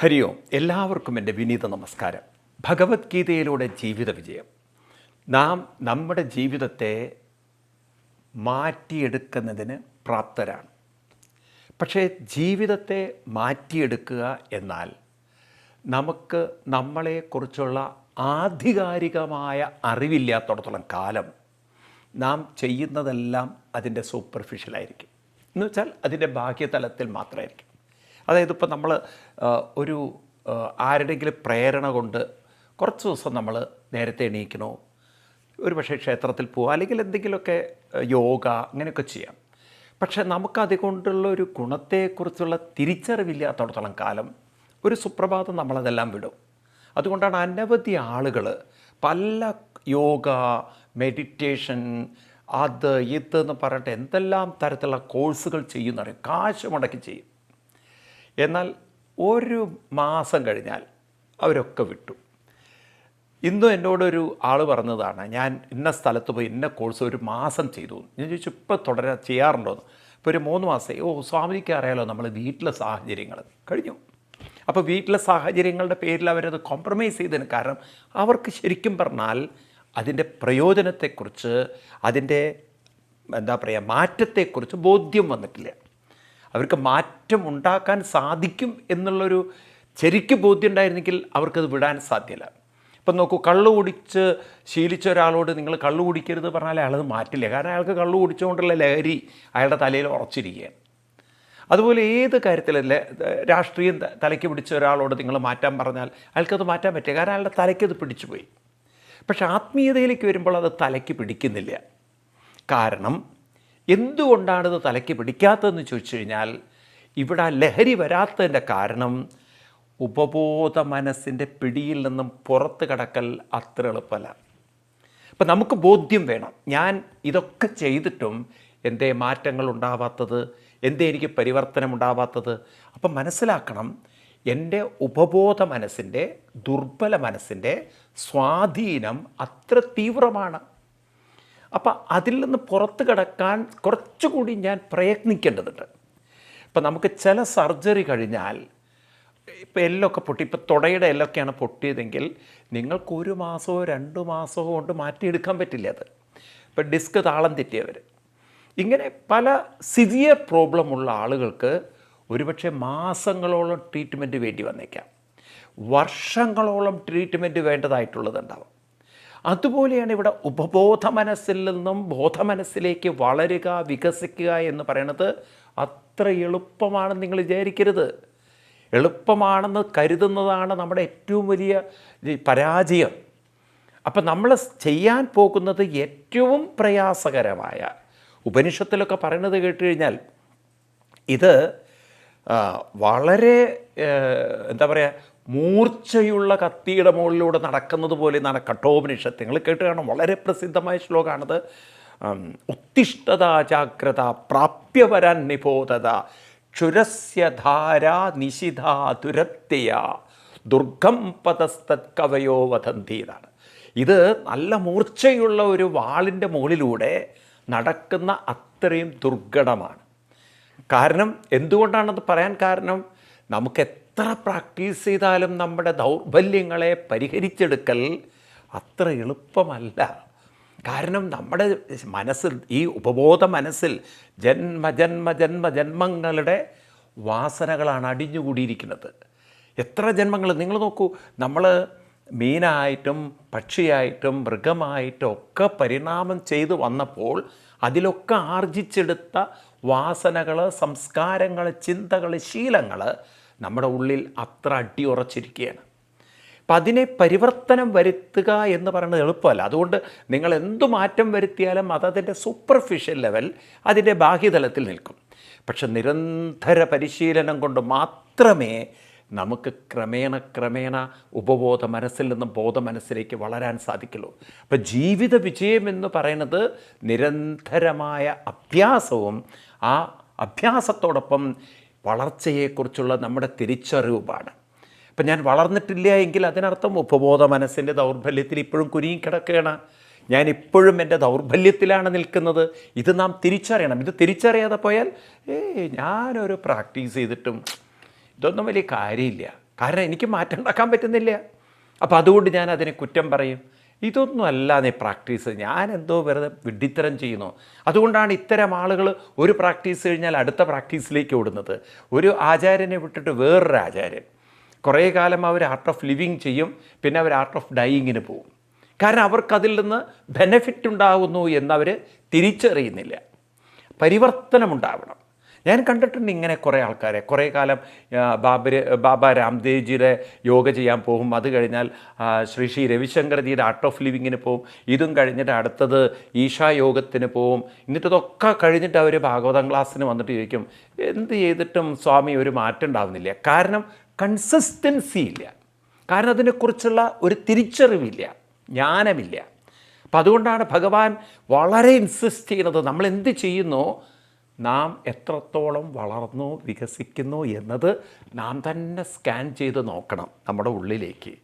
ഹരി ഓം എല്ലാവർക്കും എന്റെ വിനീത നമസ്കാരം. ഭഗവത്ഗീതയിലൂടെ ജീവിത വിജയം. നാം നമ്മുടെ ജീവിതത്തെ മാറ്റിയെടുക്കുന്നതിന് പ്രാപ്തരാണ്. പക്ഷേ ജീവിതത്തെ മാറ്റിയെടുക്കുക എന്നാൽ നമുക്ക് നമ്മളെക്കുറിച്ചുള്ള ആധികാരികമായ അറിവില്ലാത്തടത്തോളം കാലം നാം ചെയ്യുന്നതെല്ലാം അതിന്റെ സൂപ്പർഫിഷ്യലായിരിക്കും എന്ന് വെച്ചാൽ അതിന്റെ ബാഹ്യതലത്തിൽ മാത്രമായിരിക്കും. അതായത് ഇപ്പോൾ നമ്മൾ ഒരു ആരുടെങ്കിലും പ്രേരണ കൊണ്ട് കുറച്ച് ദിവസം നമ്മൾ നേരത്തെ എണീക്കണോ ഒരു പക്ഷേ ക്ഷേത്രത്തിൽ പോവുക അല്ലെങ്കിൽ എന്തെങ്കിലുമൊക്കെ യോഗ അങ്ങനെയൊക്കെ ചെയ്യാം. പക്ഷേ നമുക്കതുകൊണ്ടുള്ള ഒരു ഗുണത്തെക്കുറിച്ചുള്ള തിരിച്ചറിവില്ലാത്തടത്തോളം കാലം ഒരു സുപ്രഭാതം നമ്മളതെല്ലാം വിടും. അതുകൊണ്ടാണ് അനവധി ആളുകൾ പല യോഗ മെഡിറ്റേഷൻ അത് ഇത് എന്ന് പറഞ്ഞിട്ട് എന്തെല്ലാം തരത്തിലുള്ള കോഴ്സുകൾ ചെയ്യുന്നറിയും കാശ് മുടക്കി ചെയ്യും. എന്നാൽ ഒരു മാസം കഴിഞ്ഞാൽ അവരൊക്കെ വിട്ടു. ഇന്നും എന്നോടൊരു ആൾ പറഞ്ഞതാണ് ഞാൻ ഇന്ന സ്ഥലത്ത് പോയി ഇന്ന കോഴ്സ് ഒരു മാസം ചെയ്തു. ഞാൻ ചോദിച്ചു ഇപ്പോൾ തുടരാൻ ചെയ്യാറുണ്ടോന്ന് ഇപ്പോൾ ഒരു മൂന്ന് മാസം ഓ സ്വാമിക്ക് അറിയാലോ നമ്മൾ വീട്ടിലെ സാഹചര്യങ്ങൾ കഴിഞ്ഞു. അപ്പോൾ വീട്ടിലെ സാഹചര്യങ്ങളുടെ പേരിൽ അവരത് കോംപ്രമൈസ് ചെയ്തതിന് കാരണം അവർക്ക് ശരിക്കും പറഞ്ഞാൽ അതിന്റെ പ്രയോജനത്തെക്കുറിച്ച് അതിന്റെ എന്താ പറയുക മാറ്റത്തെക്കുറിച്ച് ബോധ്യം വന്നിട്ടില്ല. അവർക്ക് മാറ്റം ഉണ്ടാക്കാൻ സാധിക്കും എന്നുള്ളൊരു ശരിക്കും ബോധ്യം ഉണ്ടായിരുന്നെങ്കിൽ അവർക്കത് വിടാൻ സാധ്യല്ല. ഇപ്പം നോക്കൂ കള്ളു കുടിച്ച് ശീലിച്ച ഒരാളോട് നിങ്ങൾ കള്ളു കുടിക്കരുത് പറഞ്ഞാൽ അയാളത് മാറ്റില്ല. കാരണം അയാൾക്ക് കള്ളു കുടിച്ചുകൊണ്ടുള്ള ലഹരി അയാളുടെ തലയിൽ ഉറച്ചിരിക്കുകയാണ്. അതുപോലെ ഏത് കാര്യത്തിലല്ല രാഷ്ട്രീയം തലയ്ക്ക് പിടിച്ച ഒരാളോട് നിങ്ങൾ മാറ്റാൻ പറഞ്ഞാൽ അയാൾക്കത് മാറ്റാൻ പറ്റില്ല. കാരണം അയാളുടെ തലയ്ക്ക് അത് പിടിച്ചു പോയി പക്ഷെ ആത്മീയതയിലേക്ക് വരുമ്പോൾ അത് തലയ്ക്ക് പിടിക്കുന്നില്ല. കാരണം എന്തുകൊണ്ടാണിത് തലയ്ക്ക് പിടിക്കാത്തതെന്ന് ചോദിച്ചു കഴിഞ്ഞാൽ ഇവിടെ ലഹരി വരാത്തതിന്റെ കാരണം ഉപബോധ മനസ്സിന്റെ പിടിയിൽ നിന്നും പുറത്ത് കടക്കൽ അത്ര എളുപ്പമല്ല. അപ്പം നമുക്ക് ബോധ്യം വേണം. ഞാൻ ഇതൊക്കെ ചെയ്തിട്ടും എന്റെ മാറ്റങ്ങൾ ഉണ്ടാവാത്തത് എന്തേ എനിക്ക് പരിവർത്തനം ഉണ്ടാവാത്തത്? അപ്പം മനസ്സിലാക്കണം എന്റെ ഉപബോധ മനസ്സിന്റെ ദുർബല മനസ്സിന്റെ സ്വാധീനം അത്ര തീവ്രമാണ്. അപ്പം അതിൽ നിന്ന് പുറത്ത് കിടക്കാൻ കുറച്ചുകൂടി ഞാൻ പ്രയത്നിക്കേണ്ടതുണ്ട്. ഇപ്പം നമുക്ക് ചില സർജറി കഴിഞ്ഞാൽ ഇപ്പം എല്ലൊക്കെ പൊട്ടി ഇപ്പം തുടയുടെ എല്ലൊക്കെയാണ് പൊട്ടിയതെങ്കിൽ നിങ്ങൾക്ക് ഒരു മാസമോ രണ്ട് മാസമോ കൊണ്ട് മാറ്റിയെടുക്കാൻ പറ്റില്ല അത്. ഇപ്പം ഡിസ്ക് താളം തെറ്റിയവർ. ഇങ്ങനെ പല സിവിയർ പ്രോബ്ലമുള്ള ആളുകൾക്ക് ഒരുപക്ഷെ മാസങ്ങളോളം ട്രീറ്റ്മെന്റ് വേണ്ടി വന്നേക്കാം. വർഷങ്ങളോളം ട്രീറ്റ്മെന്റ് വേണ്ടതായിട്ടുള്ളതുണ്ടാവും. അതുപോലെയാണ് ഇവിടെ ഉപബോധ മനസ്സിൽ നിന്നും ബോധമനസ്സിലേക്ക് വളരുക വികസിക്കുക എന്ന് പറയുന്നത് അത്ര എളുപ്പമാണെന്ന് നിങ്ങൾ വിചാരിക്കരുത്. എളുപ്പമാണെന്ന് കരുതുന്നതാണ് നമ്മുടെ ഏറ്റവും വലിയ പരാജയം. അപ്പം നമ്മൾ ചെയ്യാൻ പോകുന്നത് ഏറ്റവും പ്രയാസകരമായ ഉപനിഷത്തിലൊക്കെ പറയുന്നത് കേട്ട് കഴിഞ്ഞാൽ ഇത് വളരെ എന്താ പറയുക മൂർച്ചയുള്ള കത്തിയുടെ മുകളിലൂടെ നടക്കുന്നത് പോലെ എന്നാണ് കഠോപനിഷത്ത് നിങ്ങൾ കേട്ട് കാണാം. വളരെ പ്രസിദ്ധമായ ശ്ലോകമാണത്. ഉത്തിഷ്ഠത ജാഗ്രത പ്രാപ്യവരാൻ നിബോധത. ക്ഷുരസ്യ ധാര നിശിധ ദുരത്യ ദുർഗം പദസ്തത് കവയോ വദന്തി എന്നാണ്. ഇത് നല്ല മൂർച്ചയുള്ള ഒരു വാളിന്റെ മുകളിലൂടെ നടക്കുന്ന അത്രയും ദുർഘടമാണ്. കാരണം എന്തുകൊണ്ടാണത് പറയാൻ കാരണം? നമുക്ക് എത്ര പ്രാക്ടീസ് ചെയ്താലും നമ്മുടെ ദൗർബല്യങ്ങളെ പരിഹരിച്ചെടുക്കൽ അത്ര എളുപ്പമല്ല. കാരണം നമ്മുടെ മനസ്സിൽ ഈ ഉപബോധ മനസ്സിൽ ജന്മ ജന്മ ജന്മ ജന്മങ്ങളുടെ വാസനകളാണ് അടിഞ്ഞുകൂടിയിരിക്കുന്നത്. എത്ര ജന്മങ്ങൾ? നിങ്ങൾ നോക്കൂ നമ്മൾ മീനായിട്ടും പക്ഷിയായിട്ടും മൃഗമായിട്ടും ഒക്കെ പരിണാമം ചെയ്തു വന്നപ്പോൾ അതിലൊക്കെ ആർജിച്ചെടുത്ത വാസനകൾ സംസ്കാരങ്ങൾ ചിന്തകൾ ശീലങ്ങൾ നമ്മുടെ ഉള്ളിൽ അത്ര അടിയുറച്ചിരിക്കുകയാണ് അപ്പം അതിനെ പരിവർത്തനം വരുത്തുക എന്ന് പറയുന്നത് എളുപ്പമല്ല. അതുകൊണ്ട് നിങ്ങൾ എന്തു മാറ്റം വരുത്തിയാലും അതതിന്റെ സൂപ്പർഫിഷ്യൽ ലെവൽ അതിന്റെ ബാഹ്യതലത്തിൽ നിൽക്കും. പക്ഷെ നിരന്തര പരിശീലനം കൊണ്ട് മാത്രമേ നമുക്ക് ക്രമേണ ക്രമേണ ഉപബോധ മനസ്സിൽ നിന്നും ബോധ മനസ്സിലേക്ക് വളരാൻ സാധിക്കുള്ളൂ. അപ്പം ജീവിത വിജയം എന്ന് പറയുന്നത് നിരന്തരമായ അഭ്യാസവും ആ അഭ്യാസത്തോടൊപ്പം വളർച്ചയെക്കുറിച്ചുള്ള നമ്മുടെ തിരിച്ചറിവുമാണ് അപ്പം ഞാൻ വളർന്നിട്ടില്ല എങ്കിൽ അതിനർത്ഥം ഉപബോധ മനസ്സിന്റെ ദൗർബല്യത്തിൽ ഇപ്പോഴും കുരുങ്ങിക്കിടക്കുകയാണ് ഞാൻ ഇപ്പോഴും എന്റെ ദൗർബല്യത്തിലാണ് നിൽക്കുന്നത്. ഇത് നാം തിരിച്ചറിയണം. ഇത് തിരിച്ചറിയാതെ പോയാൽ ഏ ഞാനൊരു പ്രാക്ടീസ് ചെയ്തിട്ടും ഇതൊന്നും വലിയ കാര്യമില്ല. കാരണം എനിക്ക് മാറ്റം ഉണ്ടാക്കാൻ പറ്റുന്നില്ല. അപ്പോൾ അതുകൊണ്ട് ഞാൻ അതിനെ കുറ്റം പറയും. ഇതൊന്നും അല്ല നീ പ്രാക്ടീസ്. ഞാൻ എന്തോ വെറുതെ വിഡിത്തരം ചെയ്യുന്നു. അതുകൊണ്ടാണ് ഇത്തരം ആളുകൾ ഒരു പ്രാക്ടീസ് കഴിഞ്ഞാൽ അടുത്ത പ്രാക്ടീസിലേക്ക് ഓടുന്നത്. ഒരു ആചാര്യനെ വിട്ടിട്ട് വേറൊരു ആചാര്യൻ. കുറേ കാലം അവർ ആർട്ട് ഓഫ് ലിവിങ് ചെയ്യും പിന്നെ അവർ ആർട്ട് ഓഫ് ഡൈയിങ്ങിന് പോകും കാരണം അവർക്കതിൽ നിന്ന് ബെനഫിറ്റ് ഉണ്ടാകുന്നു എന്നവർ തിരിച്ചറിയുന്നില്ല. പരിവർത്തനമുണ്ടാവണം. ഞാൻ കണ്ടിട്ടുണ്ട് ഇങ്ങനെ കുറേ ആൾക്കാരെ. കുറേ കാലം ബാബര് ബാബ രാംദേവ്ജിയുടെ യോഗ ചെയ്യാൻ പോകും. അത് കഴിഞ്ഞാൽ ശ്രീ ശ്രീ രവിശങ്കർജിയുടെ ആർട്ട് ഓഫ് ലിവിങ്ങിന് പോവും. ഇതും കഴിഞ്ഞിട്ട് അടുത്തത് ഈശാ യോഗത്തിന് പോവും. എന്നിട്ടതൊക്കെ കഴിഞ്ഞിട്ട് അവർ ഭാഗവതം ക്ലാസ്സിന് വന്നിട്ട് ചോദിക്കും എന്ത് ചെയ്തിട്ടും സ്വാമി ഒരു മാറ്റം ഉണ്ടാവുന്നില്ല? കാരണം കൺസിസ്റ്റൻസി ഇല്ല. കാരണം അതിനെക്കുറിച്ചുള്ള ഒരു തിരിച്ചറിവില്ല. ജ്ഞാനമില്ല. അപ്പം അതുകൊണ്ടാണ് ഭഗവാൻ വളരെ ഇൻസിസ്റ്റ് ചെയ്യുന്നത്. നമ്മൾ എന്ത് ചെയ്യുന്നോ? നാം എത്രത്തോളം വളർന്നു വികസിക്കുന്നു എന്നത് നാം തന്നെ സ്കാൻ ചെയ്ത് നോക്കണം നമ്മുടെ ഉള്ളിലേക്ക്.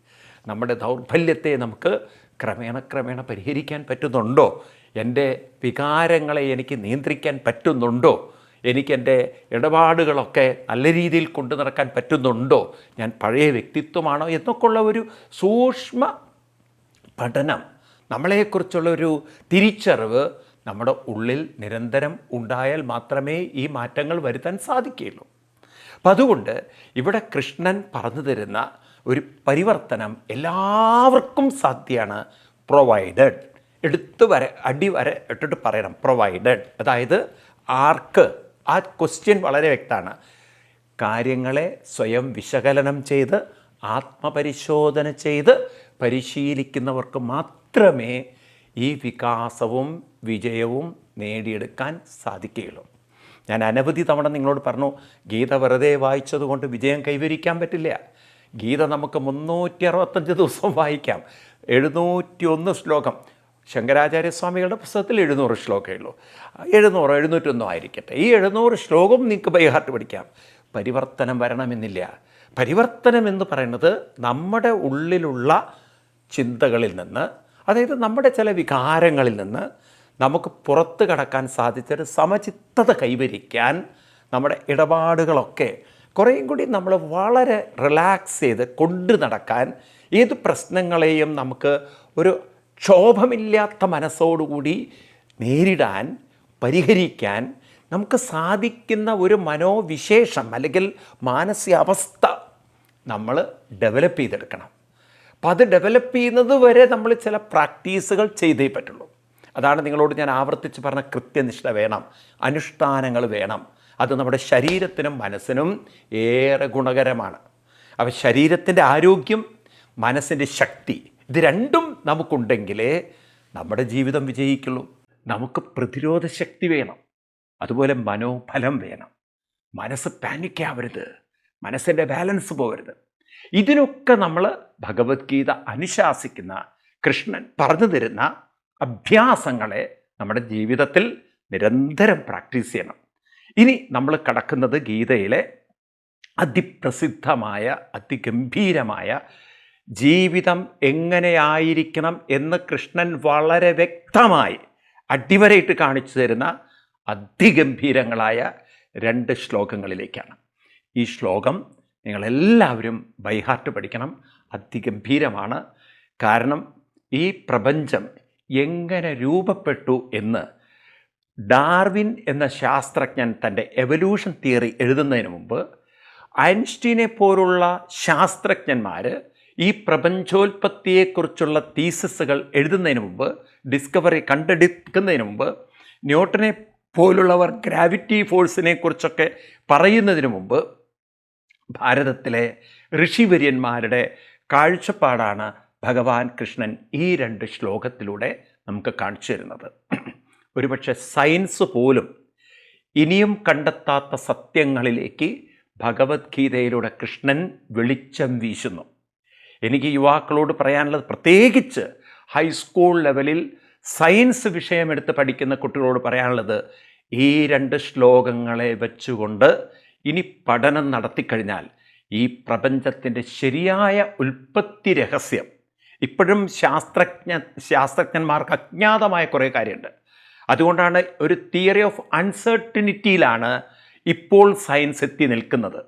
നമ്മുടെ ദൗർബല്യത്തെ നമുക്ക് ക്രമേണ ക്രമേണ പരിഹരിക്കാൻ പറ്റുന്നുണ്ടോ? എന്റെ വികാരങ്ങളെ എനിക്ക് നിയന്ത്രിക്കാൻ പറ്റുന്നുണ്ടോ? എനിക്കെന്റെ ഇടപാടുകളൊക്കെ നല്ല രീതിയിൽ കൊണ്ടു നടക്കാൻ പറ്റുന്നുണ്ടോ? ഞാൻ പഴയ വ്യക്തിത്വമാണോ എന്നൊക്കെയുള്ള ഒരു സൂക്ഷ്മ പഠനം നമ്മളെക്കുറിച്ചുള്ളൊരു തിരിച്ചറിവ് നമ്മുടെ ഉള്ളിൽ നിരന്തരം ഉണ്ടായാൽ മാത്രമേ ഈ മാറ്റങ്ങൾ വരുത്താൻ സാധിക്കുകയുള്ളൂ. അപ്പം അതുകൊണ്ട് ഇവിടെ കൃഷ്ണൻ പറഞ്ഞു തരുന്ന ഒരു പരിവർത്തനം എല്ലാവർക്കും സാധ്യമാണ് പ്രൊവൈഡഡ് എടുത്തു വരെ അടി വരെ ഇട്ടിട്ട് പറയണം. പ്രൊവൈഡഡ് അതായത് ആർക്ക്? ആ ക്വസ്റ്റ്യൻ വളരെ വ്യക്തമാണ്. കാര്യങ്ങളെ സ്വയം വിശകലനം ചെയ്ത് ആത്മപരിശോധന ചെയ്ത് പരിശീലിക്കുന്നവർക്ക് മാത്രമേ ഈ വികാസവും വിജയവും നേടിയെടുക്കാൻ സാധിക്കുകയുള്ളൂ. ഞാൻ അനവധി തവണ നിങ്ങളോട് പറഞ്ഞു ഗീത വെറുതെ വായിച്ചതുകൊണ്ട് വിജയം കൈവരിക്കാൻ പറ്റില്ല. ഗീത നമുക്ക് മുന്നൂറ്റി അറുപത്തഞ്ച് ദിവസം വായിക്കാം. എഴുന്നൂറ്റി ഒന്ന് ശ്ലോകം. ശങ്കരാചാര്യസ്വാമികളുടെ പുസ്തകത്തിൽ എഴുന്നൂറ് ശ്ലോകമേ ഉള്ളൂ. എഴുന്നൂറ് എഴുന്നൂറ്റൊന്നും ആയിരിക്കട്ടെ. ഈ എഴുന്നൂറ് ശ്ലോകം നിങ്ങൾക്ക് ബൈഹാർട്ട് പഠിക്കാം. പരിവർത്തനം വരണമെന്നില്ല. പരിവർത്തനം എന്ന് പറയുന്നത് നമ്മുടെ ഉള്ളിലുള്ള ചിന്തകളിൽ നിന്ന് അതായത് നമ്മുടെ ചില വികാരങ്ങളിൽ നിന്ന് നമുക്ക് പുറത്ത് കടക്കാൻ സാധിച്ചൊരു സമചിത്തത കൈവരിക്കാൻ നമ്മുടെ ഇടപാടുകളൊക്കെ കുറേയും കൂടി നമ്മൾ വളരെ റിലാക്സ് ചെയ്ത് കൊണ്ടു നടക്കാൻ ഏത് പ്രശ്നങ്ങളെയും നമുക്ക് ഒരു ക്ഷോഭമില്ലാത്ത മനസ്സോടുകൂടി നേരിടാൻ പരിഹരിക്കാൻ നമുക്ക് സാധിക്കുന്ന ഒരു മനോവിശേഷം അല്ലെങ്കിൽ മാനസികാവസ്ഥ നമ്മൾ ഡെവലപ്പ് ചെയ്തെടുക്കണം. അപ്പം അത് ഡെവലപ്പ് ചെയ്യുന്നത് വരെ നമ്മൾ ചില പ്രാക്ടീസുകൾ ചെയ്തേ പറ്റുള്ളൂ. അതാണ് നിങ്ങളോട് ഞാൻ ആവർത്തിച്ച് പറഞ്ഞ കൃത്യനിഷ്ഠ വേണം. അനുഷ്ഠാനങ്ങൾ വേണം. അത് നമ്മുടെ ശരീരത്തിനും മനസ്സിനും ഏറെ ഗുണകരമാണ്. അപ്പോൾ ശരീരത്തിന്റെ ആരോഗ്യം മനസ്സിന്റെ ശക്തി ഇത് രണ്ടും നമുക്കുണ്ടെങ്കിലേ നമ്മുടെ ജീവിതം വിജയിക്കുള്ളൂ. നമുക്ക് പ്രതിരോധ ശക്തി വേണം. അതുപോലെ മനോഫലം വേണം. മനസ്സ് പാനിക്കാവരുത് മനസ്സിന്റെ ബാലൻസ് പോകരുത് ഇതിനൊക്കെ നമ്മൾ ഭഗവത്ഗീത അനുശാസിക്കുന്ന കൃഷ്ണൻ പറഞ്ഞു തരുന്ന അഭ്യാസങ്ങളെ നമ്മുടെ ജീവിതത്തിൽ നിരന്തരം പ്രാക്ടീസ് ചെയ്യണം. ഇനി നമ്മൾ കടക്കുന്നത് ഗീതയിലെ അതിപ്രസിദ്ധമായ അതിഗംഭീരമായ ജീവിതം എങ്ങനെയായിരിക്കണം എന്ന് കൃഷ്ണൻ വളരെ വ്യക്തമായി അടിവരയിട്ട് കാണിച്ചു തരുന്ന അതിഗംഭീരങ്ങളായ രണ്ട് ശ്ലോകങ്ങളിലേക്കാണ്. ഈ ശ്ലോകം നിങ്ങളെല്ലാവരും ബൈഹാർട്ട് പഠിക്കണം. അതിഗംഭീരമാണ്. കാരണം ഈ പ്രപഞ്ചം എങ്ങനെ രൂപപ്പെട്ടു എന്ന് ഡാർവിൻ എന്ന ശാസ്ത്രജ്ഞൻ തന്റെ എവല്യൂഷൻ തിയറി എഴുതുന്നതിന് മുമ്പ് ഐൻസ്റ്റീനെ പോലുള്ള ശാസ്ത്രജ്ഞന്മാർ ഈ പ്രപഞ്ചോൽപത്തിയെക്കുറിച്ചുള്ള തീസസുകൾ എഴുതുന്നതിന് മുമ്പ് ഡിസ്കവറി കണ്ടെടുക്കുന്നതിന് മുമ്പ് ന്യൂട്ടനെ പോലുള്ളവർ ഗ്രാവിറ്റി ഫോഴ്സിനെ കുറിച്ചൊക്കെ പറയുന്നതിന് മുമ്പ് ഭാരതത്തിലെ ഋഷിവര്യന്മാരുടെ കാഴ്ചപ്പാടാണ് ഭഗവാൻ കൃഷ്ണൻ ഈ രണ്ട് ശ്ലോകത്തിലൂടെ നമുക്ക് കാണിച്ചു തരുന്നത്. ഒരുപക്ഷെ സയൻസ് പോലും ഇനിയും കണ്ടെത്താത്ത സത്യങ്ങളിലേക്ക് ഭഗവത്ഗീതയിലൂടെ കൃഷ്ണൻ വെളിച്ചം വീശുന്നു. എനിക്ക് യുവാക്കളോട് പറയാനുള്ളത് പ്രത്യേകിച്ച് ഹൈസ്കൂൾ ലെവലിൽ സയൻസ് വിഷയമെടുത്ത് പഠിക്കുന്ന കുട്ടികളോട് പറയാനുള്ളത് ഈ രണ്ട് ശ്ലോകങ്ങളെ വെച്ചുകൊണ്ട് ഇനി പഠനം നടത്തിക്കഴിഞ്ഞാൽ ഈ പ്രപഞ്ചത്തിന്റെ ശരിയായ ഉൽപ്പത്തി രഹസ്യം. ഇപ്പോഴും ശാസ്ത്രജ്ഞ ശാസ്ത്രജ്ഞന്മാർക്ക് അജ്ഞാതമായ കുറേ കാര്യമുണ്ട്. അതുകൊണ്ടാണ് ഒരു തിയറി ഓഫ് അൺസർട്ടനിറ്റിയിലാണ് ഇപ്പോൾ സയൻസ് എത്തി നിൽക്കുന്നത്.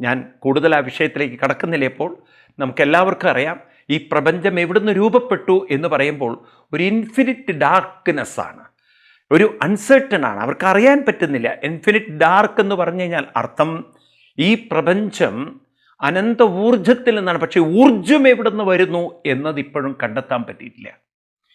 ഞാൻ കൂടുതൽ ആ വിഷയത്തിലേക്ക് കടക്കുന്നില്ല ഇപ്പോൾ. നമുക്കെല്ലാവർക്കും അറിയാം ഈ പ്രപഞ്ചം എവിടുന്ന് രൂപപ്പെട്ടു എന്ന് പറയുമ്പോൾ ഒരു ഇൻഫിനിറ്റ് ഡാർക്ക്നെസ് ആണ്. ഒരു അൺസെർട്ടൺ ആണ്. അവർക്ക് അറിയാൻ പറ്റുന്നില്ല. ഇൻഫിനിറ്റ് ഡാർക്ക് എന്ന് പറഞ്ഞു കഴിഞ്ഞാൽ അർത്ഥം ഈ പ്രപഞ്ചം അനന്ത ഊർജത്തിൽ നിന്നാണ്. പക്ഷേ ഊർജം എവിടെ നിന്ന് വരുന്നു എന്നത് ഇപ്പോഴും കണ്ടെത്താൻ പറ്റിയിട്ടില്ല.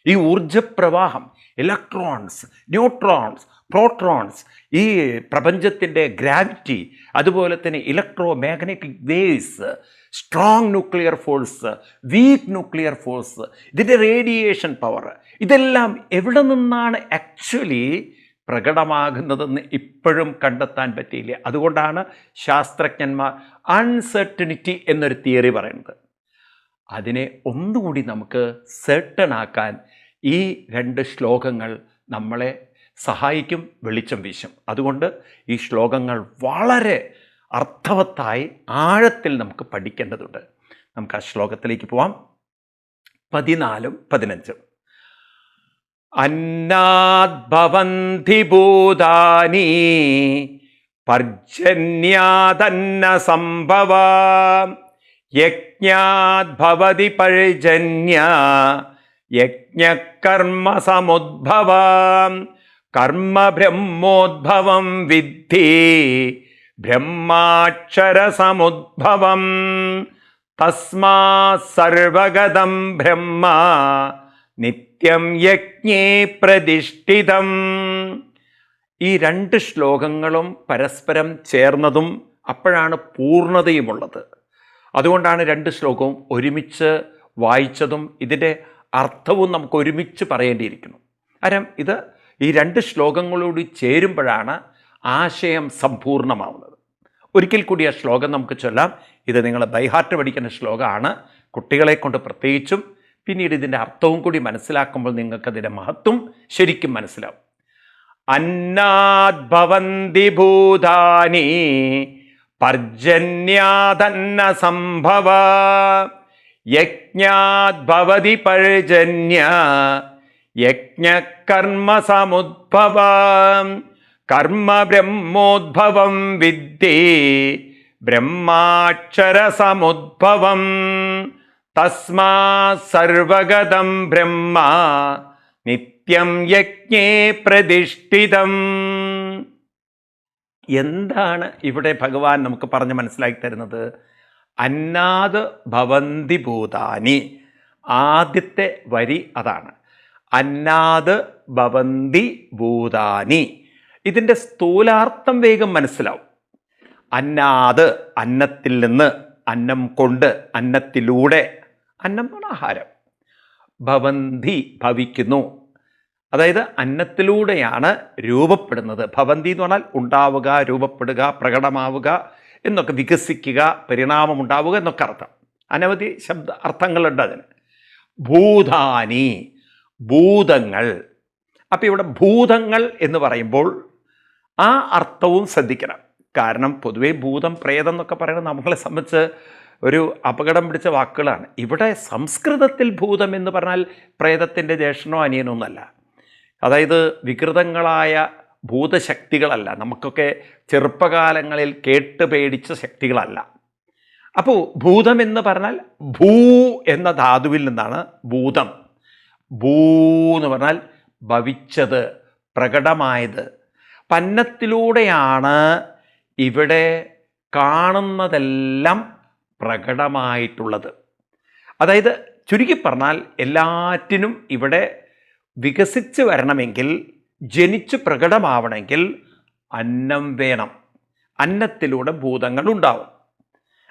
ഈ ഊർജപ്രവാഹം ഇലക്ട്രോൺസ് ന്യൂട്രോൺസ് പ്രോട്രോൺസ് ഈ പ്രപഞ്ചത്തിന്റെ ഗ്രാവിറ്റി അതുപോലെ തന്നെ electro magnetic waves strong nuclear force weak nuclear force ഇതിന്റെ റേഡിയേഷൻ പവർ ഇതെല്ലാം എവിടെ നിന്നാണ് ആക്ച്വലി പ്രകടമാകുന്നതെന്ന് ഇപ്പോഴും കണ്ടെത്താൻ പറ്റിയില്ല. അതുകൊണ്ടാണ് ശാസ്ത്രജ്ഞന്മാർ അൺസെർട്ടനിറ്റി എന്നൊരു തിയറി പറയുന്നത്. അതിനെ ഒന്നുകൂടി നമുക്ക് സെർട്ടൺ ആക്കാൻ ഈ രണ്ട് ശ്ലോകങ്ങൾ നമ്മളെ സഹായിക്കും വെളിച്ചം വീശും. അതുകൊണ്ട് ഈ ശ്ലോകങ്ങൾ വളരെ അർത്ഥവത്തായി ആഴത്തിൽ നമുക്ക് പഠിക്കേണ്ടതുണ്ട്. നമുക്ക് ആ ശ്ലോകത്തിലേക്ക് പോവാം. പതിനാലും പതിനഞ്ചും. അന്നാദ്ഭവന്തി ഭൂതാനി പർജന്യാതന്ന സംഭവ യജ്ഞാദ്ഭവതി പർജന്യ യജ്ഞകർമ്മ സമുദ്ഭവ കർമ്മ ബ്രഹ്മോദ്ഭവം വിദ്ധി ബ്രഹ്മാക്ഷരസമുദ്ഭവം തസ്മാ ബ്രഹ്മ നിത്യം യജ്ഞേ പ്രതിഷ്ഠിതം. ഈ രണ്ട് ശ്ലോകങ്ങളും പരസ്പരം ചേർന്നതും അപ്പോഴാണ് പൂർണതയുമുള്ളത് അതുകൊണ്ടാണ് രണ്ട് ശ്ലോകവും ഒരുമിച്ച് വായിച്ചതും ഇതിന്റെ അർത്ഥവും നമുക്ക് ഒരുമിച്ച് പറയേണ്ടിയിരിക്കുന്നു. കാരണം ഇത് ഈ രണ്ട് ശ്ലോകങ്ങളോട് ചേരുമ്പോഴാണ് ആശയം സമ്പൂർണമാവുന്നത് ഒരിക്കൽ കൂടി ആ ശ്ലോകം നമുക്ക് ചൊല്ലാം. ഇത് നിങ്ങൾ ബൈഹാർട്ട് പഠിക്കുന്ന ശ്ലോകമാണ്. കുട്ടികളെ കൊണ്ട് പ്രത്യേകിച്ചും പിന്നീട് ഇതിന്റെ അർത്ഥവും കൂടി മനസ്സിലാക്കുമ്പോൾ നിങ്ങൾക്കതിന്റെ മഹത്വം ശരിക്കും മനസ്സിലാവും. അന്നാദ്ഭവന്തി ഭൂതാനി പർജന്യാതന്ന സംഭവ യജ്ഞാദ്ഭവതി പർജന്യ യജ്ഞകർമ്മ സമുദ്ഭവ കർമ്മ ബ്രഹ്മോദ്ഭവം വിദ്യേ ബ്രഹ്മാക്ഷരസമുദ്ഭവം തസ്മാ സർവഗതം ബ്രഹ്മ നിത്യം യജ്ഞേ പ്രതിഷ്ഠിതം. എന്താണ് ഇവിടെ ഭഗവാൻ നമുക്ക് പറഞ്ഞ് മനസ്സിലാക്കി തരുന്നത്? അന്നാത് ഭവന്തി ഭൂതാനി. ആദ്യത്തെ വരി അതാണ്. അന്നാത് ഭവന്തി ഭൂതാനി. ഇതിന്റെ സ്ഥൂലാർത്ഥം വേഗം മനസ്സിലാവും. അന്നാത് അന്നത്തിൽ നിന്ന് അന്നം കൊണ്ട് അന്നത്തിലൂടെ അന്നം ആഹാരം ഭവന്തി ഭവിക്കുന്നു. അതായത് അന്നത്തിലൂടെയാണ് രൂപപ്പെടുന്നത്. ഭവന്തി എന്ന് പറഞ്ഞാൽ ഉണ്ടാവുക രൂപപ്പെടുക പ്രകടമാവുക എന്നൊക്കെ വികസിക്കുക പരിണാമം ഉണ്ടാവുക എന്നൊക്കെ അർത്ഥം. അനവധി ശബ്ദ അർത്ഥങ്ങളുണ്ട് അതിന്. ഭൂതാനി ഭൂതങ്ങൾ. അപ്പം ഇവിടെ ഭൂതങ്ങൾ എന്ന് പറയുമ്പോൾ ആ അർത്ഥവും ശ്രദ്ധിക്കണം. കാരണം പൊതുവേ ഭൂതം പ്രേതം എന്നൊക്കെ പറയുന്നത് നമ്മളെ സംബന്ധിച്ച് ഒരു അപകടം പിടിച്ച വാക്കുകളാണ്. ഇവിടെ സംസ്കൃതത്തിൽ ഭൂതം എന്ന് പറഞ്ഞാൽ പ്രേതത്തിന്റെ ജ്യേഷ്ഠനോ അനിയനോ ഒന്നല്ല അതായത് വികൃതങ്ങളായ ഭൂതശക്തികളല്ല. നമുക്കൊക്കെ ചെറുപ്പകാലങ്ങളിൽ കേട്ട് പേടിച്ച ശക്തികളല്ല. അപ്പോൾ ഭൂതം എന്ന് പറഞ്ഞാൽ ഭൂ എന്ന ധാതുവിൽ നിന്നാണ് ഭൂതം. ഭൂ എന്ന് പറഞ്ഞാൽ ഭവിച്ചത് പ്രകടമായത്. പന്നത്തിലൂടെയാണ് ഇവിടെ കാണുന്നതെല്ലാം പ്രകടമായിട്ടുള്ളത്. അതായത് ചുരുക്കി പറഞ്ഞാൽ എല്ലാറ്റിനും ഇവിടെ വികസിച്ച് വരണമെങ്കിൽ ജനിച്ച് പ്രകടമാവണമെങ്കിൽ അന്നം വേണം. അന്നത്തിലൂടെ ഭൂതങ്ങൾ ഉണ്ടാവും.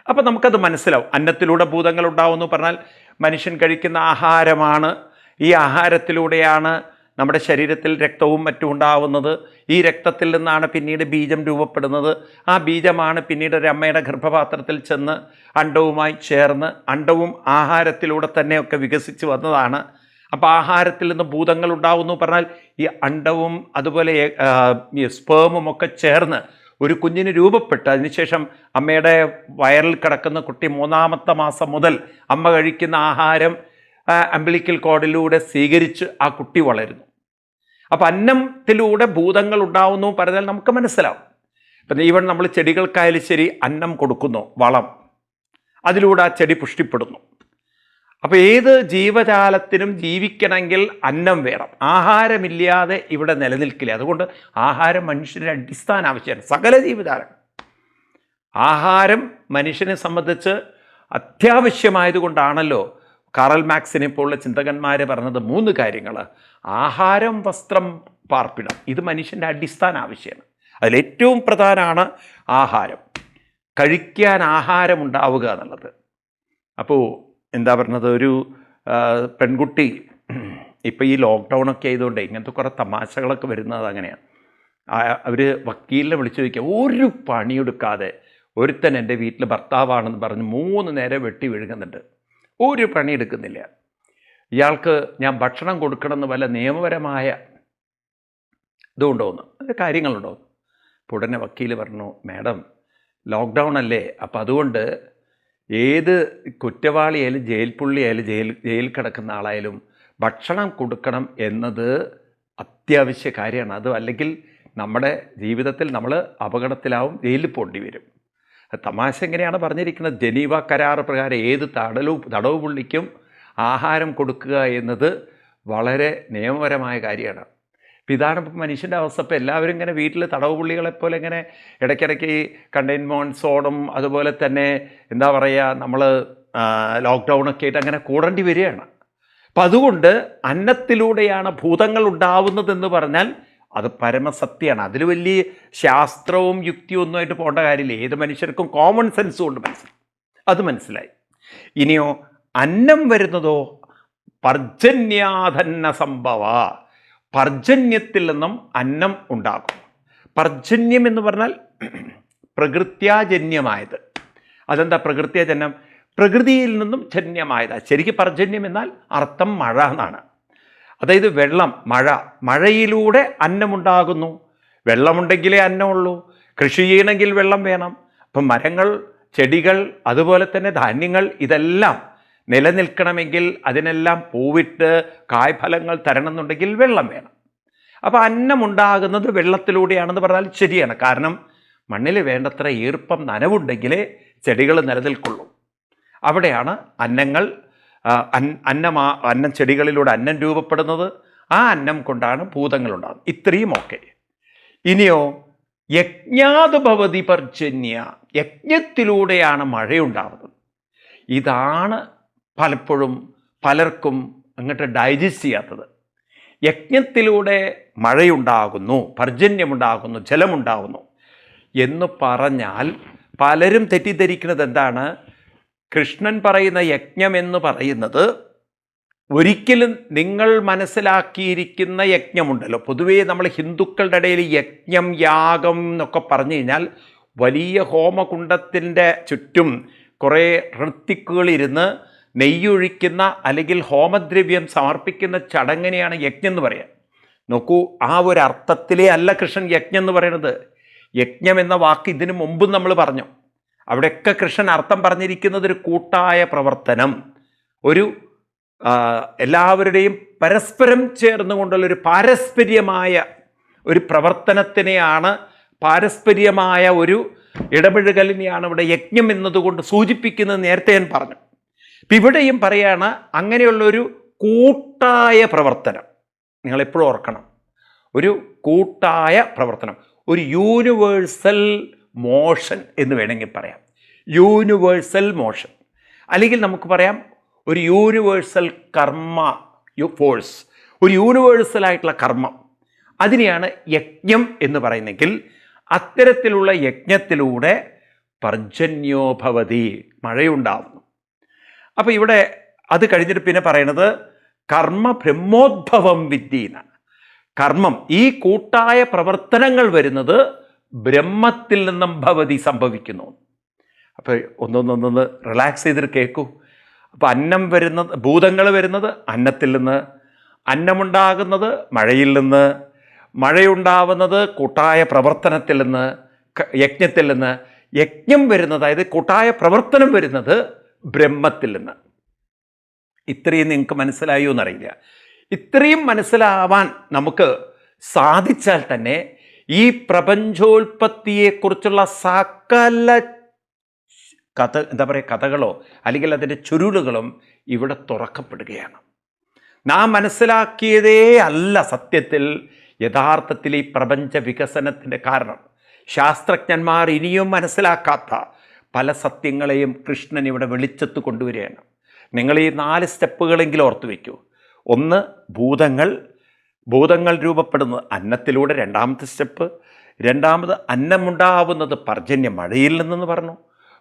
അപ്പം നമുക്കത് മനസ്സിലാവും. അന്നത്തിലൂടെ ഭൂതങ്ങൾ ഉണ്ടാവും എന്ന് പറഞ്ഞാൽ മനുഷ്യൻ കഴിക്കുന്ന ആഹാരമാണ്. ഈ ആഹാരത്തിലൂടെയാണ് നമ്മുടെ ശരീരത്തിൽ രക്തവും മറ്റും ഉണ്ടാവുന്നത് ഈ രക്തത്തിൽ നിന്നാണ് പിന്നീട് ബീജം രൂപപ്പെടുന്നത്. ആ ബീജമാണ് പിന്നീട് അമ്മയുടെ ഗർഭപാത്രത്തിൽ ചെന്ന് അണ്ടവുമായി ചേർന്ന് അണ്ടവും ആഹാരത്തിലൂടെ തന്നെയൊക്കെ വികസിച്ച് വന്നതാണ്. അപ്പോൾ ആഹാരത്തിൽ നിന്ന് ഭൂതങ്ങൾ ഉണ്ടാവുന്നു പറഞ്ഞാൽ ഈ അണ്ടവും അതുപോലെ സ്പേമും ഒക്കെ ചേർന്ന് ഒരു കുഞ്ഞിന് രൂപപ്പെട്ട് അതിനുശേഷം അമ്മയുടെ വയറിൽ കിടക്കുന്ന കുട്ടി മൂന്നാമത്തെ മാസം മുതൽ അമ്മ കഴിക്കുന്ന ആഹാരം അമ്പിളിക്കൽ കോഡിലൂടെ സ്വീകരിച്ച് ആ കുട്ടി വളരുന്നു. അപ്പം അന്നത്തിലൂടെ ഭൂതങ്ങൾ ഉണ്ടാവുന്നു പറഞ്ഞാൽ നമുക്ക് മനസ്സിലാവും. ഇപ്പം ഈവൻ നമ്മൾ ചെടികൾക്കായാലും ശരി അന്നം കൊടുക്കുന്നു വളം. അതിലൂടെ ആ ചെടി പുഷ്ടിപ്പെടുന്നു. അപ്പോൾ ഏത് ജീവജാലത്തിനും ജീവിക്കണമെങ്കിൽ അന്നം വേണം. ആഹാരമില്ലാതെ ഇവിടെ നിലനിൽക്കില്ല. അതുകൊണ്ട് ആഹാരം മനുഷ്യന്റെ അടിസ്ഥാന ആവശ്യമാണ്. സകല ജീവജാലം ആഹാരം മനുഷ്യനെ സംബന്ധിച്ച് അത്യാവശ്യമായതുകൊണ്ടാണല്ലോ കാറൽ മാക്സിനെ പോലുള്ള ചിന്തകന്മാർ പറഞ്ഞത് മൂന്ന് കാര്യങ്ങൾ ആഹാരം വസ്ത്രം പാർപ്പിടം. ഇത് മനുഷ്യന്റെ അടിസ്ഥാന ആവശ്യമാണ്. അതിലേറ്റവും പ്രധാനമാണ് ആഹാരം. കഴിക്കാൻ ആഹാരം ഉണ്ടാവുക എന്നുള്ളത്. അപ്പോൾ എന്താ പറഞ്ഞത്? ഒരു പെൺകുട്ടി ഇപ്പോൾ ഈ ലോക്ക്ഡൗൺ ഒക്കെ ആയതുകൊണ്ട് ഇങ്ങനത്തെ കുറേ തമാശകളൊക്കെ വരുന്നത് അങ്ങനെയാണ്. അവർ വക്കീലിനെ വിളിച്ചു ചോദിക്കുക ഒരു പണിയെടുക്കാതെ ഒരുത്തൻ എന്റെ വീട്ടിൽ ഭർത്താവാണെന്ന് പറഞ്ഞ് മൂന്ന് നേരം വെട്ടി വിഴുകുന്നുണ്ട് ഒരു പണി എടുക്കുന്നില്ല. ഇയാൾക്ക് ഞാൻ ഭക്ഷണം കൊടുക്കണമെന്ന് വല്ല നിയമപരമായ ഇതുണ്ടോന്ന് അത് കാര്യങ്ങളുണ്ടോന്ന് അപ്പോൾ ഉടനെ വക്കീൽ പറഞ്ഞു മാഡം ലോക്ക്ഡൗൺ അല്ലേ? അപ്പം അതുകൊണ്ട് ഏത് കുറ്റവാളിയായാലും ജയിൽ പുള്ളിയായാലും ജയിൽ ജയിൽ കിടക്കുന്ന ആളായാലും ഭക്ഷണം കൊടുക്കണം എന്നത് അത്യാവശ്യ കാര്യമാണ്. അത് അല്ലെങ്കിൽ നമ്മുടെ ജീവിതത്തിൽ നമ്മൾ അപകടത്തിലാവും ജയിലിൽ പോകേണ്ടി വരും. തമാശ എങ്ങനെയാണ് പറഞ്ഞിരിക്കുന്നത്? ജനീവ കരാർ പ്രകാരം ഏത് തടലു തടവ് പുള്ളിക്കും ആഹാരം കൊടുക്കുക എന്നത് വളരെ നിയമപരമായ കാര്യമാണ്. അപ്പം ഇതാണ് ഇപ്പം മനുഷ്യന്റെ അവസ്ഥ. ഇപ്പോൾ എല്ലാവരും ഇങ്ങനെ വീട്ടിൽ തടവ് പുള്ളികളെപ്പോലെ ഇങ്ങനെ ഇടയ്ക്കിടയ്ക്ക് ഈ കണ്ടെയ്ൻമെന്റ് സോണും അതുപോലെ തന്നെ എന്താ പറയുക നമ്മൾ ലോക്ക്ഡൗണൊക്കെ ആയിട്ട് അങ്ങനെ കൂടേണ്ടി വരികയാണ്. അപ്പം അതുകൊണ്ട് അന്നത്തിലൂടെയാണ് ഭൂതങ്ങൾ ഉണ്ടാവുന്നതെന്ന് പറഞ്ഞാൽ അത് പരമസത്യമാണ്. അതിൽ വലിയ ശാസ്ത്രവും യുക്തിയും ഒന്നുമായിട്ട് പോകേണ്ട കാര്യമില്ല. ഏത് മനുഷ്യർക്കും കോമൺ സെൻസ് കൊണ്ട് മനസ്സിലായി. അത് മനസ്സിലായി. ഇനിയോ അന്നം വരുന്നതോ? പർജന്യാധന്ന സംഭവ. പർജന്യത്തിൽ നിന്നും അന്നം ഉണ്ടാകും പർജന്യം എന്ന് പറഞ്ഞാൽ പ്രകൃത്യാജന്യമായത്. അതെന്താ പ്രകൃത്യാജന്യം? പ്രകൃതിയിൽ നിന്നും ജന്യമായത്. ശരിക്കും പർജന്യം എന്നാൽ അർത്ഥം മഴ എന്നാണ്. അതായത് വെള്ളം മഴ. മഴയിലൂടെ അന്നമുണ്ടാകുന്നു. വെള്ളമുണ്ടെങ്കിലേ അന്നമുള്ളൂ. കൃഷി ചെയ്യണമെങ്കിൽ വെള്ളം വേണം. അപ്പം മരങ്ങൾ ചെടികൾ അതുപോലെ തന്നെ ധാന്യങ്ങൾ ഇതെല്ലാം നിലനിൽക്കണമെങ്കിൽ അതിനെല്ലാം പൂവിട്ട് കായ്ഫലങ്ങൾ തരണമെന്നുണ്ടെങ്കിൽ വെള്ളം വേണം. അപ്പോൾ അന്നമുണ്ടാകുന്നത് വെള്ളത്തിലൂടെയാണെന്ന് പറഞ്ഞാൽ ശരിയാണ്. കാരണം മണ്ണിൽ വേണ്ടത്ര ഈർപ്പം നനവുണ്ടെങ്കിലേ ചെടികൾ നിലനിൽക്കുള്ളൂ. അവിടെയാണ് അന്നങ്ങൾ അന്നമാ അന്നം ചെടികളിലൂടെ അന്നം രൂപപ്പെടുന്നത് ആ അന്നം കൊണ്ടാണ് ഭൂതങ്ങൾ ഉണ്ടാകുന്നത് ഇത്രയും ഓക്കെ. ഇനിയോ യജ്ഞാതുഭവതി പർജന്യ യജ്ഞത്തിലൂടെയാണ് മഴയുണ്ടാവുന്നത്. ഇതാണ് പലപ്പോഴും പലർക്കും അങ്ങോട്ട് ഡൈജസ്റ്റ് ചെയ്യാത്തത്. യജ്ഞത്തിലൂടെ മഴയുണ്ടാകുന്നു പർജന്യമുണ്ടാകുന്നു ജലമുണ്ടാകുന്നു എന്ന് പറഞ്ഞാൽ പലരും തെറ്റിദ്ധരിക്കുന്നത് എന്താണ്? കൃഷ്ണൻ പറയുന്ന യജ്ഞം എന്ന് പറയുന്നത് ഒരിക്കലും നിങ്ങൾ മനസ്സിലാക്കിയിരിക്കുന്ന യജ്ഞമുണ്ടല്ലോ. പൊതുവേ നമ്മൾ ഹിന്ദുക്കളുടെ ഇടയിൽ യജ്ഞം യാഗം എന്നൊക്കെ പറഞ്ഞു കഴിഞ്ഞാൽ വലിയ ഹോമകുണ്ടത്തിന്റെ ചുറ്റും കുറേ ഋത്തിക്കുകളിരുന്ന് നെയ്യൊഴിക്കുന്ന അല്ലെങ്കിൽ ഹോമദ്രവ്യം സമർപ്പിക്കുന്ന ചടങ്ങിനെയാണ് യജ്ഞം എന്ന് പറയുക നോക്കൂ ആ ഒരു അർത്ഥത്തിലേ അല്ല കൃഷ്ണൻ യജ്ഞം എന്ന് പറയുന്നത്. യജ്ഞം എന്ന വാക്ക് ഇതിനു മുമ്പും നമ്മൾ പറഞ്ഞു. അവിടെയൊക്കെ കൃഷ്ണൻ അർത്ഥം പറഞ്ഞിരിക്കുന്നത് ഒരു കൂട്ടായ പ്രവർത്തനം. ഒരു എല്ലാവരുടെയും പരസ്പരം ചേർന്നുകൊണ്ടുള്ള ഒരു പാരസ്പര്യമായ ഒരു പ്രവർത്തനത്തിനെയാണ് പാരസ്പര്യമായ ഒരു ഇടപഴകലിനെയാണ് ഇവിടെ യജ്ഞം എന്നതുകൊണ്ട് സൂചിപ്പിക്കുന്നത് നേരത്തെ ഞാൻ പറഞ്ഞു. ഇപ്പം ഇവിടെയും പറയാണ് അങ്ങനെയുള്ളൊരു കൂട്ടായ പ്രവർത്തനം. നിങ്ങൾ എപ്പോഴും ഓർക്കണം. ഒരു കൂട്ടായ പ്രവർത്തനം. ഒരു യൂണിവേഴ്സൽ മോഷൻ എന്ന് വേണമെങ്കിൽ പറയാം. യൂണിവേഴ്സൽ മോഷൻ അല്ലെങ്കിൽ നമുക്ക് പറയാം ഒരു യൂണിവേഴ്സൽ കർമ്മ യു ഫോഴ്സ് ഒരു യൂണിവേഴ്സലായിട്ടുള്ള കർമ്മം. അതിനെയാണ് യജ്ഞം എന്ന് പറയുന്നെങ്കിൽ അത്തരത്തിലുള്ള യജ്ഞത്തിലൂടെ പർജന്യോഭവതി മഴയുണ്ടാവുന്നു. അപ്പോൾ ഇവിടെ അത് കഴിഞ്ഞിട്ട് പിന്നെ പറയണത് കർമ്മ ബ്രഹ്മോദ്ഭവം വിദ്യീന. കർമ്മം ഈ കൂട്ടായ പ്രവർത്തനങ്ങൾ വരുന്നത് ബ്രഹ്മത്തിൽ നിന്നും ഭവതി സംഭവിക്കുന്നു. അപ്പോൾ ഒന്നൊന്നൊന്നൊന്ന് റിലാക്സ് ചെയ്തിട്ട് കേൾക്കൂ അപ്പോൾ അന്നം വരുന്നത് ഭൂതങ്ങൾ വരുന്നത് അന്നത്തിൽ നിന്ന് അന്നമുണ്ടാകുന്നത് മഴയിൽ നിന്ന് മഴയുണ്ടാവുന്നത് കൂട്ടായ പ്രവർത്തനത്തിൽ നിന്ന് യജ്ഞത്തിൽ നിന്ന്. യജ്ഞം വരുന്നത് അതായത് കൂട്ടായ പ്രവർത്തനം വരുന്നത് ബ്രഹ്മത്തിൽ നിന്ന്. ഇത്രയും നിങ്ങൾക്ക് മനസ്സിലായോ എന്നറിയില്ല. ഇത്രയും മനസ്സിലാവാൻ നമുക്ക് സാധിച്ചാൽ തന്നെ ഈ പ്രപഞ്ചോൽപത്തിയെക്കുറിച്ചുള്ള സകല കഥ എന്താ പറയുക കഥകളോ അല്ലെങ്കിൽ അതിന്റെ ചുരുളുകളും ഇവിടെ തുറക്കപ്പെടുകയാണ്. നാം മനസ്സിലാക്കിയതേ അല്ല സത്യത്തിൽ യഥാർത്ഥത്തിൽ ഈ പ്രപഞ്ച വികസനത്തിന്റെ കാരണം. ശാസ്ത്രജ്ഞന്മാർ ഇനിയും മനസ്സിലാക്കാത്ത പല സത്യങ്ങളെയും കൃഷ്ണൻ ഇവിടെ വെളിച്ചത്ത് കൊണ്ടുവരികയാണ്. നിങ്ങൾ ഈ നാല് സ്റ്റെപ്പുകളെങ്കിലും ഓർത്തു വയ്ക്കൂ ഒന്ന് ഭൂതങ്ങൾ. ഭൂതങ്ങൾ രൂപപ്പെടുന്നത് അന്നത്തിലൂടെ രണ്ടാമത്തെ സ്റ്റെപ്പ്. രണ്ടാമത് അന്നമുണ്ടാവുന്നത് പർജന്യ മഴയിൽ നിന്നെന്ന് പറഞ്ഞു.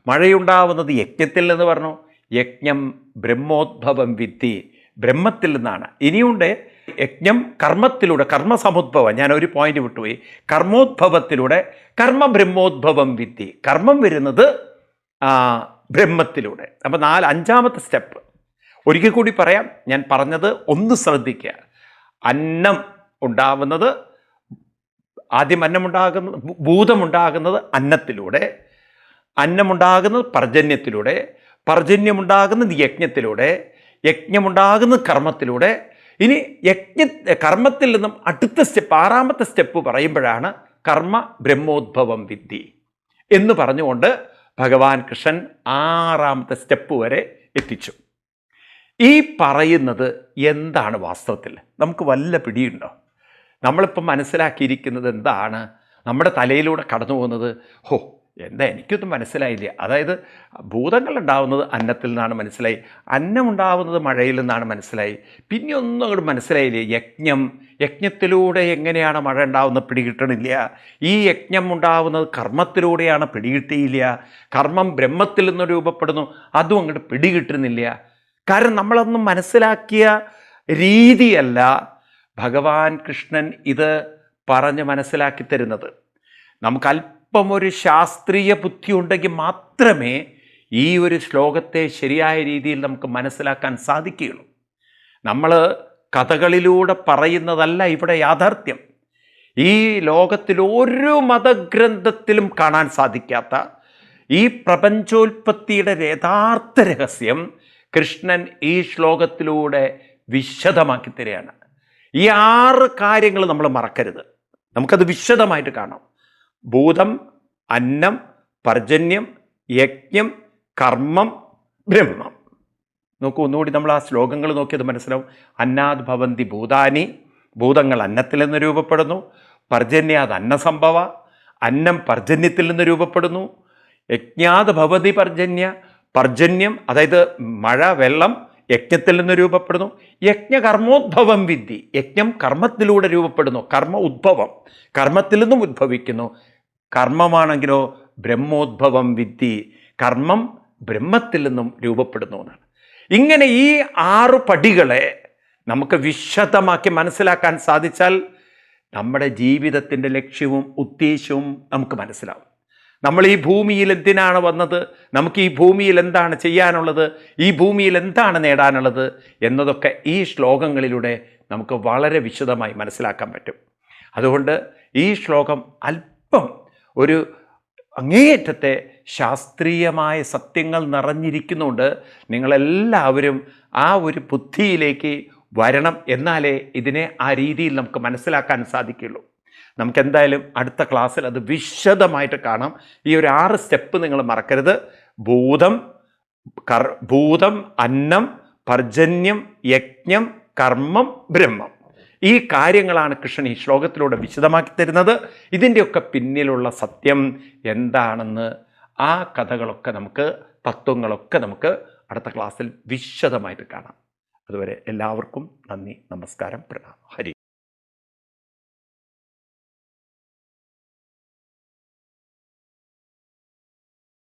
മഴയുണ്ടാവുന്നത് യജ്ഞത്തിൽ നിന്ന് പറഞ്ഞു. യജ്ഞം ബ്രഹ്മോദ്ഭവം വിത്തി ബ്രഹ്മത്തിൽ നിന്നാണ്. ഇനിയുണ്ട് യജ്ഞം കർമ്മത്തിലൂടെ കർമ്മസമുദ്ഭവം. ഞാൻ ഒരു പോയിന്റ് വിട്ടുപോയി. കർമ്മോദ്ഭവത്തിലൂടെ കർമ്മ ബ്രഹ്മോദ്ഭവം വിത്തി കർമ്മം വരുന്നത് ബ്രഹ്മത്തിലൂടെ. അപ്പോൾ നാല് അഞ്ചാമത്തെ സ്റ്റെപ്പ്. ഒരിക്കൽ കൂടി പറയാം. ഞാൻ പറഞ്ഞത് ഒന്ന് ശ്രദ്ധിക്കുക. അന്നം ഉണ്ടാവുന്നത് ആദ്യം അന്നമുണ്ടാകുന്നത് ഭൂതമുണ്ടാകുന്നത് അന്നത്തിലൂടെ അന്നമുണ്ടാകുന്നത് പർജന്യത്തിലൂടെ പർജന്യമുണ്ടാകുന്നത് യജ്ഞത്തിലൂടെ യജ്ഞമുണ്ടാകുന്നത് കർമ്മത്തിലൂടെ. ഇനി യജ്ഞ കർമ്മത്തിൽ നിന്നും അടുത്ത സ്റ്റെപ്പ് ആറാമത്തെ സ്റ്റെപ്പ് പറയുമ്പോഴാണ് കർമ്മ ബ്രഹ്മോദ്ഭവം വിദ്ധി. എന്ന് പറഞ്ഞുകൊണ്ട് ഭഗവാൻ കൃഷ്ണൻ ആറാമത്തെ സ്റ്റെപ്പ് വരെ എത്തിച്ചു. ഈ പറയുന്നത് എന്താണ് വാസ്തവത്തിൽ? നമുക്ക് വല്ല പിടിയുണ്ടോ? നമ്മളിപ്പം മനസ്സിലാക്കിയിരിക്കുന്നത് എന്താണ്? നമ്മുടെ തലയിലൂടെ കടന്നു പോകുന്നത്? ഹോ എന്താ എനിക്കൊന്നും മനസ്സിലായില്ല. അതായത് ഭൂതങ്ങൾ ഉണ്ടാവുന്നത് അന്നത്തിൽ നിന്നാണ് മനസ്സിലായി. അന്നം ഉണ്ടാവുന്നത് മഴയിൽ നിന്നാണ് മനസ്സിലായി. പിന്നെ ഒന്നും അങ്ങോട്ട് മനസ്സിലായില്ലേ? യജ്ഞം. യജ്ഞത്തിലൂടെ എങ്ങനെയാണ് മഴ ഉണ്ടാവുന്നത് പിടികിട്ടണില്ല? ഈ യജ്ഞം ഉണ്ടാവുന്നത് കർമ്മത്തിലൂടെയാണ് പിടികിട്ടിയില്ല. കർമ്മം ബ്രഹ്മത്തിൽ നിന്ന് രൂപപ്പെടുന്നു. അതും അങ്ങോട്ട് പിടികിട്ടുന്നില്ല. കാരണം നമ്മളൊന്നും മനസ്സിലാക്കിയ രീതിയല്ല ഭഗവാൻ കൃഷ്ണൻ ഇത് പറഞ്ഞ് മനസ്സിലാക്കി തരുന്നത്. നമുക്ക് അല്പം ഒരു ശാസ്ത്രീയ ബുദ്ധി ഉണ്ടെങ്കിൽ മാത്രമേ ഈ ഒരു ശ്ലോകത്തെ ശരിയായ രീതിയിൽ നമുക്ക് മനസ്സിലാക്കാൻ സാധിക്കുകയുള്ളൂ. നമ്മൾ കഥകളിലൂടെ പറയുന്നതല്ല ഇവിടെ യാഥാർത്ഥ്യം. ഈ ലോകത്തിൽ ഒരു മതഗ്രന്ഥത്തിലും കാണാൻ സാധിക്കാത്ത ഈ പ്രപഞ്ചോൽപ്പത്തിയുടെ യഥാർത്ഥ രഹസ്യം കൃഷ്ണൻ ഈ ശ്ലോകത്തിലൂടെ വിശദമാക്കി തരികയാണ്. ഈ ആറ് കാര്യങ്ങൾ നമ്മൾ മറക്കരുത്. നമുക്കത് വിശദമായിട്ട് കാണാം. ഭൂതം അന്നം പർജന്യം യജ്ഞം കർമ്മം ബ്രഹ്മം. നോക്കൂ ഒന്നുകൂടി നമ്മൾ ആ ശ്ലോകങ്ങൾ നോക്കിയത് മനസ്സിലാവും. അന്നാദ് ഭവന്തി ഭൂതാനി ഭൂതങ്ങൾ അന്നത്തിൽ നിന്ന് രൂപപ്പെടുന്നു പർജന്യാത് അന്നസംഭവ അന്നം പർജന്യത്തിൽ നിന്ന് രൂപപ്പെടുന്നു യജ്ഞാത് ഭവതി പർജന്യ പർജന്യം അതായത് മഴ വെള്ളം യജ്ഞത്തിൽ നിന്ന് രൂപപ്പെടുന്നു. യജ്ഞകർമ്മോദ്ഭവം വിദ്ധി. യജ്ഞം കർമ്മത്തിലൂടെ രൂപപ്പെടുന്നു. കർമ്മ ഉദ്ഭവം കർമ്മത്തിൽ നിന്നും ഉദ്ഭവിക്കുന്നു. കർമ്മമാണെങ്കിലോ ബ്രഹ്മോദ്ഭവം വിദ്ധി. കർമ്മം ബ്രഹ്മത്തിൽ നിന്നും രൂപപ്പെടുന്നു എന്നാണ്. ഇങ്ങനെ ഈ ആറ് പടികളെ നമുക്ക് വിശദമാക്കി മനസ്സിലാക്കാൻ സാധിച്ചാൽ നമ്മുടെ ജീവിതത്തിന്റെ ലക്ഷ്യവും ഉദ്ദേശവും നമുക്ക് മനസ്സിലാവും. നമ്മൾ ഈ ഭൂമിയിൽ എന്തിനാണ് വന്നത്? നമുക്ക് ഈ ഭൂമിയിൽ എന്താണ് ചെയ്യാനുള്ളത്? ഈ ഭൂമിയിൽ എന്താണ് നേടാനുള്ളത്? എന്നതൊക്കെ ഈ ശ്ലോകങ്ങളിലൂടെ നമുക്ക് വളരെ വിശദമായി മനസ്സിലാക്കാൻ പറ്റും. അതുകൊണ്ട് ഈ ശ്ലോകം അല്പം ഒരു അങ്ങേയറ്റത്തെ ശാസ്ത്രീയമായ സത്യങ്ങൾ നിറഞ്ഞിരിക്കുന്നുണ്ട്. നിങ്ങളെല്ലാവരും ആ ഒരു ബുദ്ധിയിലേക്ക് വരണം എന്നാലേ ഇതിനെ ആ രീതിയിൽ നമുക്ക് മനസ്സിലാക്കാൻ സാധിക്കുള്ളൂ നമുക്ക് എന്തായാലും അടുത്ത ക്ലാസ്സിൽ അത് വിശദമായിട്ട് കാണാം. ഈ ഒരു ആറ് സ്റ്റെപ്പ് നിങ്ങൾ മറക്കരുത്. ഭൂതം കർ ഭൂതം അന്നം പർജന്യം യജ്ഞം കർമ്മം ബ്രഹ്മം. ഈ കാര്യങ്ങളാണ് കൃഷ്ണൻ ഈ ശ്ലോകത്തിലൂടെ വിശദമാക്കി തരുന്നത്. ഇതിന്റെയൊക്കെ പിന്നിലുള്ള സത്യം എന്താണെന്ന് ആ കഥകളൊക്കെ നമുക്ക് തത്വങ്ങളൊക്കെ നമുക്ക് അടുത്ത ക്ലാസ്സിൽ വിശദമായിട്ട് കാണാം. അതുവരെ എല്ലാവർക്കും നന്ദി നമസ്കാരം പ്രണാമം. ഹരി.